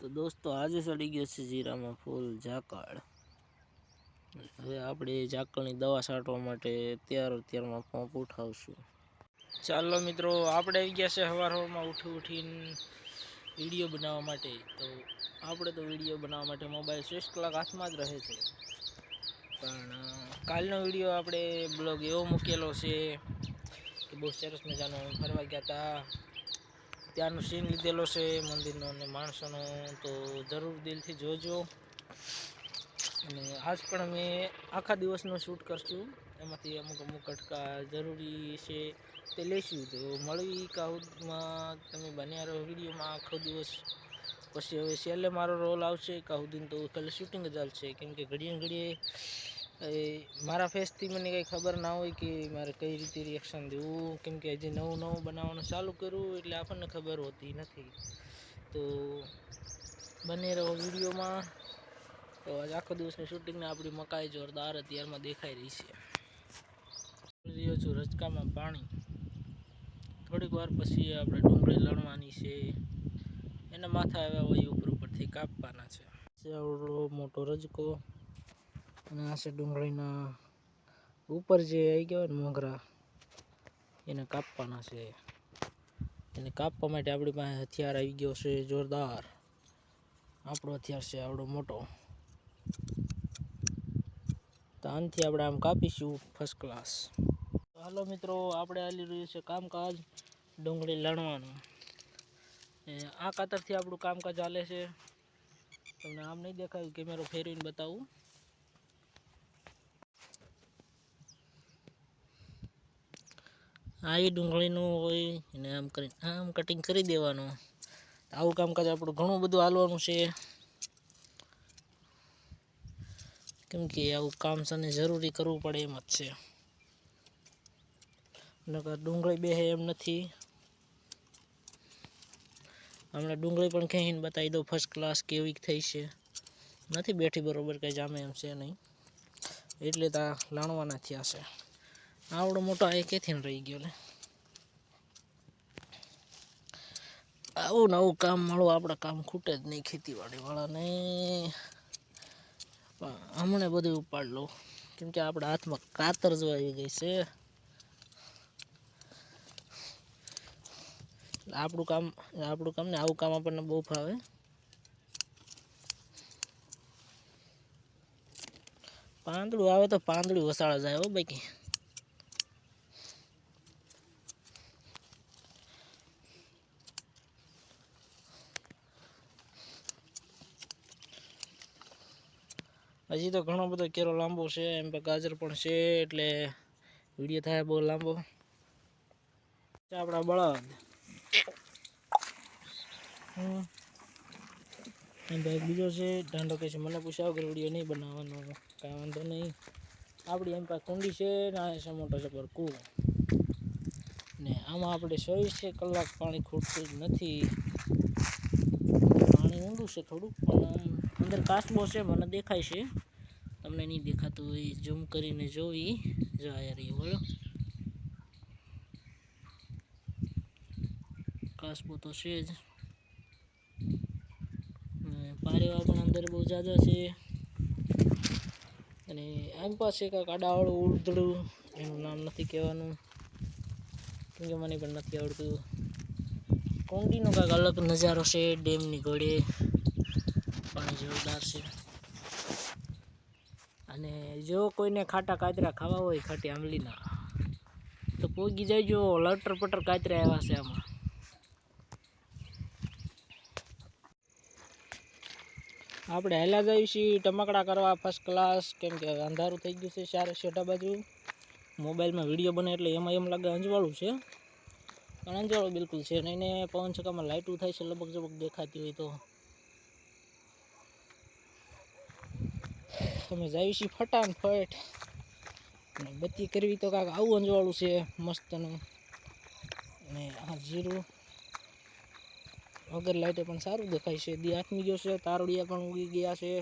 તો દોસ્તો, આજે ચડી ગયો છે જીરામાં ફૂલ ઝાકળ. હવે આપણે ઝાકળની દવા છાંટવા માટે ત્યાર ત્યારમાં પંપ ઉઠાવશું. ચાલો મિત્રો, આપણે આવી ગયા છે સવાર સવારમાં ઉઠી ઉઠીને વીડિયો બનાવવા માટે. તો આપણે તો વીડિયો બનાવવા માટે મોબાઈલ ચોવીસ કલાક હાથમાં જ રહે છે. પણ કાલનો વીડિયો આપણે બ્લોગ એવો મૂકેલો છે કે બહુ સરસ મજાનો. ફરવા ગયા હતા ત્યાંનો સીન લીધેલો છે, મંદિરનો અને માણસોનો, તો જરૂર દિલથી જોજો. અને આજ પણ અમે આખા દિવસનો શૂટ કરશું. એમાંથી અમુક અમુક કટકા જરૂરી છે તે લેશું તો મળવી કાહુદમાં તમે બન્યા રહો વિડીયોમાં આખો દિવસ. પછી હવે છેલ્લે મારો રોલ આવશે કાહુદીન તો ખાલી શૂટિંગ જ ચાલશે. કેમ કે ઘડીએ ઘડીએ મારા ફેસથી મને કંઈ ખબર ના હોય કે મારે કઈ રીતે રિએક્શન દેવું. કેમ કે હજી નવું નવું બનાવવાનું ચાલુ કર્યું એટલે આપણને ખબર હોતી નથી. તો બને રહો વિડીયોમાં. તો આજ આખો દિવસની શૂટિંગને આપણી મકાઈ જોરદાર અત્યારમાં દેખાઈ રહી છે. રહ્યો છું રચકામાં પાણી. થોડીક વાર પછી આપણે ડુંગળી લણવાની છે. એના માથા આવ્યા હોય ઉપર ઉપરથી કાપવાના છે. આવડો મોટો રજકો. અને આ છે ડુંગળીના ઉપર જે આવી ગયા હોય ને મોગરા એને કાપવાના છે. એને કાપવા માટે આપણી પાસે હથિયાર આવી ગયો છે, જોરદાર. આપણો હથિયાર છે આવડો મોટો. તો આનાથી આપણે આમ કાપીશું ફર્સ્ટ ક્લાસ હાલો મિત્રો, આપણે હાલી રહ્યું છે કામકાજ ડુંગળી લણવાનું. આ કાતરથી આપણું કામકાજ ચાલે છે. તમને આમ નહીં દેખાયું, કેમેરો ફેરવીને બતાવું. આ એ ડુંગળીનું હોય, એને આમ કરી, આમ કટિંગ કરી દેવાનું. આવું કામકાજ આપણું ઘણું બધું હાલવાનું છે. કેમ કે આવું કામ છે ને જરૂરી કરવું પડે એમ જ છે. નકર ડુંગળી બેહે એમ નથી. હમણાં ડુંગળી પણ ખેંચીને બતાવી દઉં ફર્સ્ટ ક્લાસ કેવી થઈ છે. નથી બેઠી બરોબર, કંઈ જામે એમ છે નહીં. એટલે ત્યાં લાણવાના થયા છે. આવડો મોટો આ કેથી રહી ગયો લે. આવું નવું કામ મળવું આપણે કામ ખૂટે જ નહીં ખેતીવાડી વાળાને પણ હમણે બધું ઉપાડ લઉં કેમ કે આપણા હાથમાં કાતર જો આવી ગઈ છે. આપણું કામ આપણું કામ ને આવું કામ આપણને બહુ ફાવે. પાંદડું આવે તો પાંદડું વસાળા જાય હો બાકી. હજી તો ઘણો બધો કેરો લાંબો છે, એમ પર ગાજર પણ છે, એટલે વીડિયો થાય બહુ લાંબો. છે આપણા બળદ. ભાઈ બીજો છે ઢાંડો કે છે, મને પૂછાવ કે વીડિયો નહીં બનાવવાનો? કાંઈ વાંધો નહીં. આપણી એમ પાસે કુંડી છે ને આ છે મોટો જબર કૂવો. ને આમાં આપણે ચોવીસે કલાક પાણી ખૂટતું જ નથી. પાણી ઊંડું છે થોડુંક, પણ અંદર કાચબો છે, મને દેખાય છે. તમને નહીં દેખાતું હોય ઝૂમ કરીને જોઈ જાય રહી, બોલો. કાચબો તો છે જ. પારેવા પણ અંદર બહુ જાજા છે. અને આમ પાસે કાંઈક આડાવાળું ઉડધડું એનું નામ નથી કહેવાનું. કેમ કે મને પણ નથી આવડતું. કોંગડીનો કાંઈક અલગ નજારો છે, ડેમની ઘોડે પાણી જોરદાર છે. અને જો કોઈને ખાટા કાતરા ખાવા હોય ખાટી આંબલીના, તો પોગી જાયજો, લટર પટર કાતરા આવ્યા છે આમાં. આપણે હેલા જઈએ છીએ ટમકડા કરવા ફર્સ્ટ ક્લાસ કેમ કે અંધારું થઈ ગયું છે ચારે શેટા બાજુ. મોબાઈલમાં વીડિયો બને એટલે એમાં એમ લાગે અંજવાળું છે. પણ અંજવાળું બિલકુલ છે નહીં ને, પવન છકામાં લાઇટું થાય છે લબક જબક દેખાતી હોય તો. તમે જાય છીએ ફટાફટ અને બત્તી કરવી તો કાંઈક આવું અંજવાળું છે મસ્તનું. અને આ જીરું. વગર લાઇટે પણ સારું દેખાય છે. દી આથમી ગયો છે. તારડિયા પણ ઉગી ગયા છે.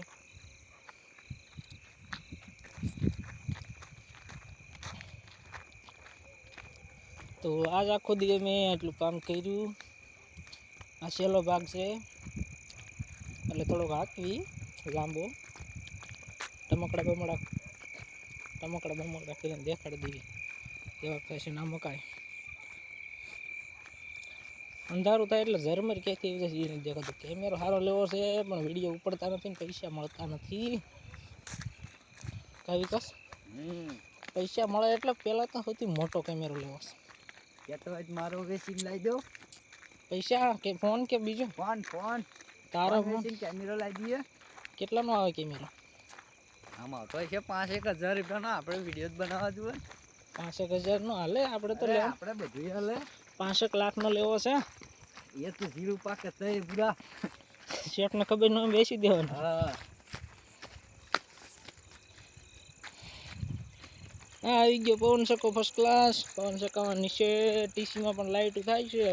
તો આજ આખો દિવસ મેં આટલું કામ કર્યું. આ છેલ્લો ભાગ છે. એટલે થોડોક હાંકવી લાંબો. ટમકડા બમકડા ટમકડા બમકડા કરીને દેખાડી દેવી એવા ફેશન ના મકાય. અંધારું થાય એટલે ઝરમર ક્યાંથી આવી જશે એ દેખાતું. કેમેરો સારો લેવો છે પણ વીડિયો ઉપડતા નથી ને પૈસા મળતા નથી. કઈ વિકાસ? પૈસા મળે એટલે પહેલાં તો સૌથી મોટો કેમેરો લેવો છે. કે તો આજ મારો વેચીને લાવી દો પૈસા કે ફોન કે બીજો? Phone phone. તારો ફોન કેમેરો લાવી દઈએ. કેટલાનો આવે કેમેરો આમાં તો છે પાંચ એક હજાર રૂપિયાનો આપણે વીડિયો જ બનાવવા જોઈએ. હજાર હજારનો હાલે આપણે તો આપડે આપણે બધું હાલે. લાખ લાખનો લેવો છે. એ તો જીરું પાકે તઈ પૂરા શેઠને ખબર ન બેસી દેવાનું. હા. હા આવી ગયો. પવન શકો ફર્સ્ટ ક્લાસ પવન સકામાં નીચે ટીસીમાં પણ લાઇટ થાય છે.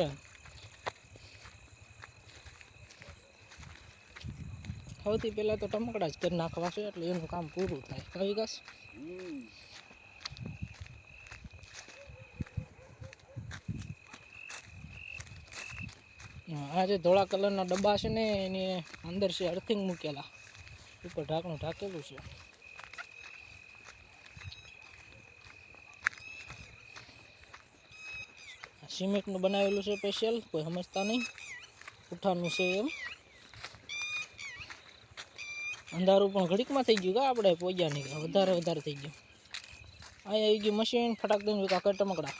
સૌથી પહેલાં તો ટમકડા જ કરી નાખવા છે, એટલે એનું કામ પૂરું થાય. કઈ વિકાસ આ જે ધોળા કલરના ડબ્બા છે ને, એની અંદર છે અર્થિંગ મૂકેલા. ઉપર ઢાંકણું ઢાંકેલું છે. સિમેન્ટનું બનાવેલું છે સ્પેશિયલ કોઈ સમજતા નહીં. ઉઠાનું છે એમ. અંધારું પણ ઘડીકમાં થઈ ગયું કા આપણે પોગ્યા નહીં. વધારે વધારે થઈ ગયું. અહીંયા આવી ગયું મશીન ફટાક દઈને વિકા કર ટમકડા.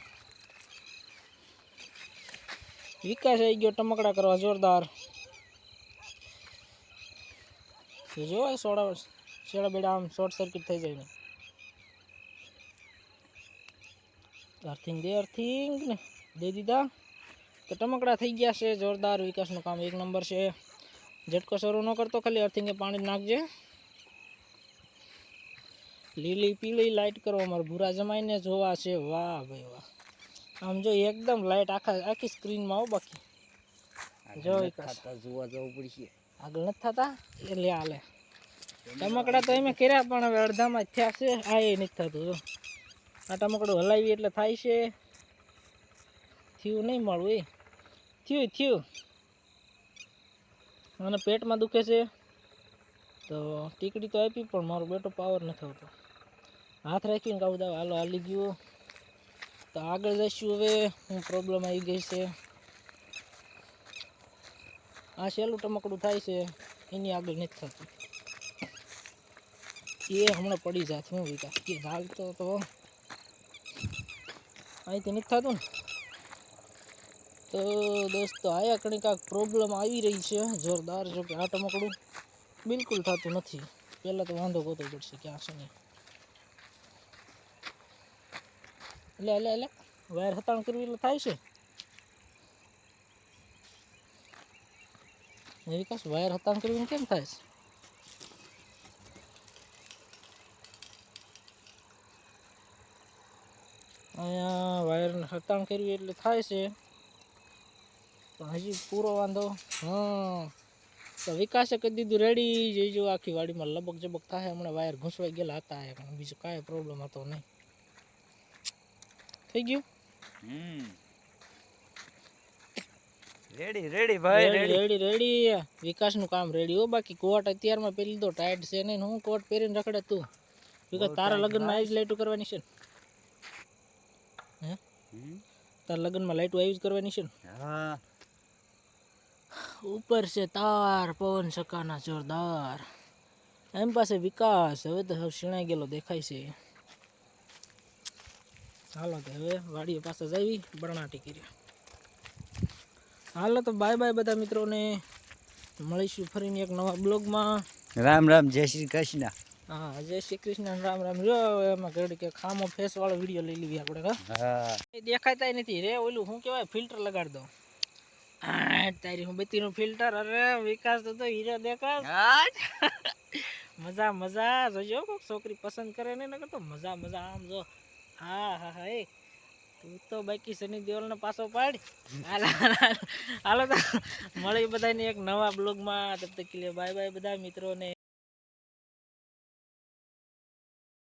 વિકાસ આવી ગયો ટમકડા કરવા જોરદાર. જો સોડા શેડા બેડા આમ શોર્ટ સર્કિટ થઈ જાય ને. અર્થિંગ દે અર્થિંગ ને. દે દીધા. તો ટમકડા થઈ ગયા છે. જોરદાર વિકાસનું કામ. એક નંબર છે. ઝટકો શરૂ ન કરતો ખાલી અર્થિંગે પાણી નાખજે. લીલી પીળી લાઇટ કરો અમારે ભૂરા જમાઈને જોવા છે. વાહ ભાઈ વાહ. આમ જો એકદમ લાઇટ આખા આખી સ્ક્રીનમાં આવો બાકી. જો. જોવા જવું પડશે. આગળ નથી થતા? એ લે હાલે ટમકડા તો એમ કર્યા પણ હવે અડધામાં જ થયા છે. આ એ નથી થતું જો. આ ટમકડું હલાવી એટલે થાય છે. થયું નહીં મળવું એ. થયું થયું. મને પેટમાં દુખે છે. તો ટીકડી તો આપી, પણ મારો બેટો પાવર નથી આવતો. હાથ રાખીને કહું, દાવ, હાલો, હાલી ગયો. તો આગળ જઈશું હવે. હું પ્રોબ્લેમ આવી ગઈ છે. આ સહેલું ટમકડું થાય છે. એની આગળ નથી થતું. એ હમણાં પડી જાત, હું વિકાસ કે હાલતો તો અહીંથી નથી થતું ને? તો દોસ્તો આયા કણી કાંક પ્રોબ્લેમ આવી રહી છે. જોરદાર જો કે આ ટમકડું બિલકુલ થતું નથી. પહેલાં તો વાંધો ગોતો પડશે, ક્યાં છે નહીં. એટલે એટલે એટલે વાયર હતાણ કરવી એટલે થાય છે. ને વિકાસ વાયર હતાણ કરવીને કેમ થાય છે? અહીંયા વાયર હતાણ કરવી એટલે થાય છે. પણ હજી પૂરો વાંધો. હા તો વિકાસે કરી દીધું રેડી જોઈજો આખી વાડીમાં લબક જબક થાય. હમણાં વાયર ઘૂંસવાઈ ગયેલા હતા. પણ બીજું કાંઈ પ્રોબ્લેમ હતો નહીં. થઈ ગયું? હમ. રેડી રેડી ભાઈ રેડી રેડી રેડી રેડી વિકાસનું કામ રેડી હો બાકી કોટ અત્યારમાં પેલી તો ટાઈટ છે નહીં. હું કોટ પહેરીને રખડે તું? વિકાસ તારા લગ્નમાં આવી જ લાઈટો કરવાની છે હે? તારા લગ્નમાં લાઈટો આવી જ કરવાની છે ને? હા. ઉપર છે તાર પવન સકાના જોરદાર. એમ પાસે વિકાસ. હવે તો શીણાઈ ગયેલો દેખાય છે. હાલો તો હવે વાડીએ પાસે જઈ બરણાટી કરી હાલો તો બાય બાય બધા મિત્રોને. મળીશું ફરીને એક નવા બ્લોગમાં. રામ રામ જય શ્રી કૃષ્ણ. હા જય શ્રી કૃષ્ણ રામ રામ. જો એમાં ઘડી કે ખામો ફેસ વાળો વીડિયો લઈ લીધી આપણે હા? દેખાતા નથી. રે ઓલું શું કહેવાય? ફિલ્ટર લગાડ દો. આ તારી હું બતીનું ફિલ્ટર અરે વિકાસ તો તો હીરો દેખાસ મજા મજા જોજો કોક છોકરી પસંદ કરે ને નકર તો મજા મજા આમ જો. હા હા હા એ. તું તો બાકી સની દેવલનો પાછો પાડ. હાલો હાલો તો મળી બધાને એક નવા બ્લોગમાં તબ તક કે બાય બાય બધા મિત્રોને.